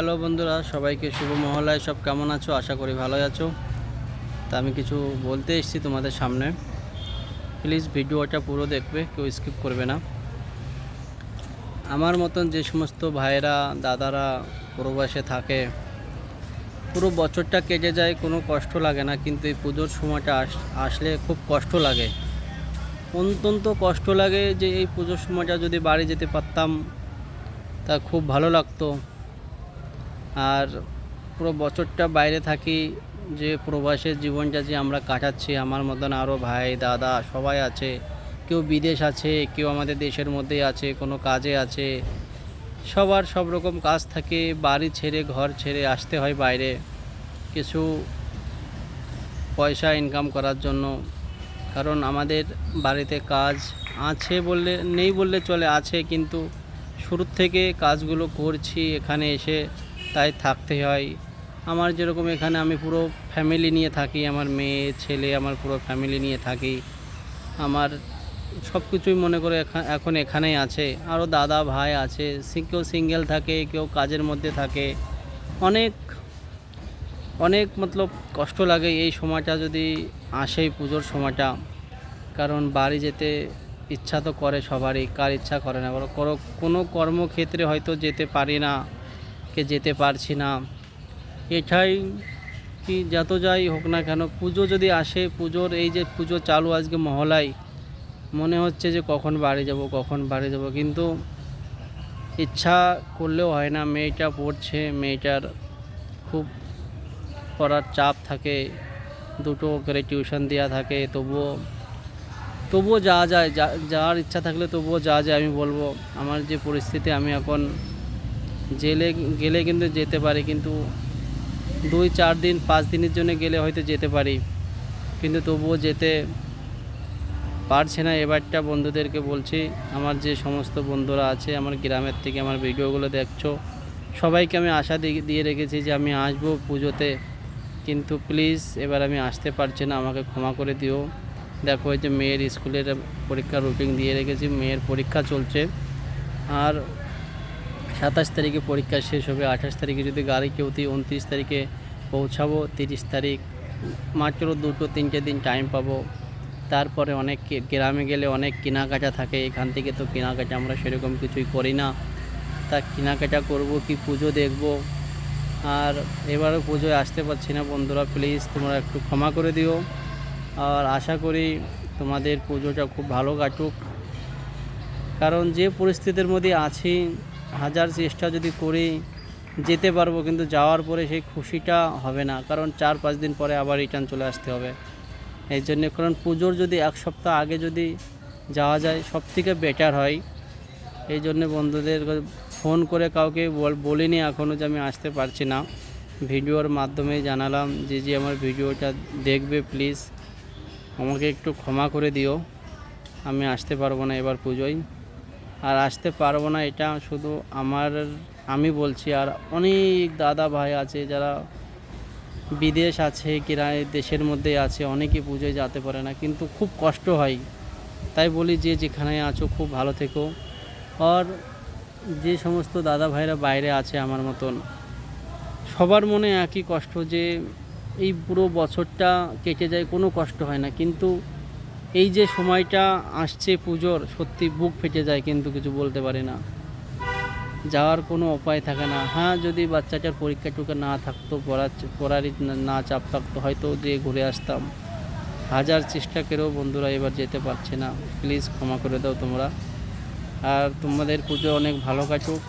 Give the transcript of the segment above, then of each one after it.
Hello বন্ধুরা, সবাইকে শুভ মহলায় সব কেমন আছো? আশা করি ভালোই আছো। তা আমি কিছু বলতে এসেছি তোমাদের সামনে। প্লিজ ভিডিওটা পুরো দেখবে, কেউ স্কিপ করবে না। আমার মতন যে সমস্ত ভাইয়েরা, দাদারা প্রবাসে থাকে, পুরো বছরটা কেটে যায়, কোনো কষ্ট লাগে না, কিন্তু এই পুজোর সময়টা আস- আসলে খুব কষ্ট লাগে। অত্যন্ত কষ্ট লাগে যে এই পুজোর সময়টা যদি বাড়ি যেতে পারতাম, তা খুব ভালো লাগতো। আর পুরো বছরটা বাইরে থাকি, যে প্রবাসের জীবনটা যে আমরা কাটাচ্ছি, আমার মতন আরও ভাই, দাদা সবাই আছে, কেউ বিদেশ আছে, কেউ আমাদের দেশের মধ্যেই আছে, কোনো কাজে আছে। সবার সব রকম কাজ থাকে, বাড়ি ছেড়ে, ঘর ছেড়ে আসতে হয় বাইরে। কিছু পয়সা ইনকাম করার জন্য। কারণ আমাদের বাড়িতে কাজ আছে বললে, নেই বললে চলে, আছে। কিন্তু শুরুর থেকে কাজগুলো করছি, এখানে এসে তাই থাকতে হয়। আমার যেরকম এখানে আমি পুরো ফ্যামিলি নিয়ে থাকি, আমার মেয়ে, ছেলে, আমার পুরো ফ্যামিলি নিয়ে থাকি। আমার সব কিছুই মনে করে এখা- এখন এখানেই আছে। আরও দাদা, ভাই আছে কেউ সিঙ্গেল থাকে, কেউ কাজের মধ্যে থাকে। অনেক অনেক মতলব কষ্ট লাগে এই সময়টা যদি আসে পুজোর সময়টা। কারণ বাড়ি যেতে ইচ্ছা তো করে সবারই, কার ইচ্ছা করে না। কোনো কর্মক্ষেত্রে হয়তো যেতে পারি না। কে যেতে পারছি না। এটাই কি যত যাই হোক না কেন, পুজো যদি আসে, পুজোর এই যে পুজো চালু আজকে মহলাই মনে হচ্ছে যে কখন বাড়ি যাব, কখন বাড়ি যাব। কিন্তু ইচ্ছা করলেও হয় না, মেয়েটা পড়ছে, মেয়েটার খুব পড়ার চাপ থাকে, দুটো করে টিউশন দেওয়া থাকে, তবুও তবুও যাওয়া যায় যাওয়ার ইচ্ছা থাকলে তবুও যাওয়া যায়, আমি বলব। আমার যে পরিস্থিতি, আমি এখন জেলে গেলে কিন্তু যেতে পারি, কিন্তু দুই চার দিন, পাঁচ দিনের জন্য গেলে হয়তো যেতে পারি। কিন্তু তবুও যেতে পারছে না। এবারটা বন্ধুদেরকে বলছি, আমার যে সমস্ত বন্ধুরা আছে, আমার গ্রামের থেকে আমার ভিডিওগুলো দেখছ, সবাইকে আমি আশা দিয়ে রেখেছি যে আমি আসব পুজোতে। কিন্তু প্লিজ, এবার আমি আসতে পারছি না, আমাকে ক্ষমা করে দিও। দেখো যে মেয়ের স্কুলের পরীক্ষার রুটিন দিয়ে রেখেছি, মেয়ের পরীক্ষা চলছে। আর সাতাশ তারিখে পরীক্ষা শেষ হবে, আঠাশ তারিখে যদি গাড়ি কেউ উনত্রিশ তারিখে পৌঁছাবো, তিরিশ তারিখ মাত্র দুটো, তিনটে দিন টাইম পাবো। তারপরে অনেক গ্রামে গেলে অনেক কেনাকাটা থাকে, এখান থেকে তো কেনাকাটা আমরা সেরকম কিছুই করি না। তা কেনাকাটা করব কি, পুজো দেখব? আর এবারও পুজোয় আসতে পারছি না বন্ধুরা প্লিজ তোমরা একটু ক্ষমা করে দিও। আর আশা করি তোমাদের পুজোটা খুব ভালো কাটুক। কারণ যে পরিস্থিতির মধ্যে আছি হাজার চেষ্টা যদি করি যেতে পারব, কিন্তু যাওয়ার পরে সেই খুশিটা হবে না। কারণ চার পাঁচ দিন পরে আবার রিটার্ন চলে আসতে হবে। এই জন্য কারণ পুজোর যদি এক সপ্তাহ আগে যদি যাওয়া যায় সব থেকে বেটার হয়। এই জন্য বন্ধুদের ফোন করে কাউকে বল- বলিনি এখনও যে আমি আসতে পারছি না। ভিডিওর মাধ্যমে জানালাম যে যে আমার ভিডিওটা দেখবে প্লিজ আমাকে একটু ক্ষমা করে দিও। আমি আসতে পারব না এবার পুজোয়। আর আসতে পারব না, এটা শুধু আমার, আমি বলছি। আর অনেক দাদা ভাই আছে যারা বিদেশ আছে কিরা দেশের মধ্যে আছে, অনেকে পুজোয় যেতে পারে না, কিন্তু খুব কষ্ট হয়। তাই বলি যে যেখানে আছো, খুব ভালো থেকো। আর যে সমস্ত দাদা ভাইরা বাইরে আছে আমার মতন, সবার মনে একই কষ্ট যে এই পুরো বছরটা কেটে যায়, কোনো কষ্ট হয় না। কিন্তু এই যে সময়টা আসছে পুজোর, সত্যি বুক ফেটে যায় কিন্তু কিছু বলতে পারি না। যাওয়ার কোনো উপায় থাকে না। হ্যাঁ যদি বাচ্চাটার পরীক্ষা টুকা না থাকতো, পড়ার পড়ারই না- চাপ থাকতো, হয়তো যে ঘুরে আসতাম। হাজার চেষ্টা করেও বন্ধুরা এবার যেতে পারছে না। প্লিজ ক্ষমা করে দাও তোমরা। আর তোমাদের পুজো অনেক ভালো কাটুক।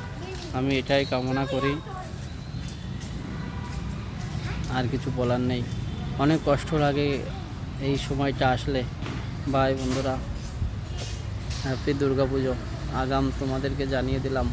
আমি এটাই কামনা করি। আর কিছু বলার নেই। অনেক কষ্ট লাগে এই সময়টা আসলে। বাই বন্ধুরা হ্যাপি দুর্গা পুজো আগাম তোমাদেরকে জানিয়ে দিলাম।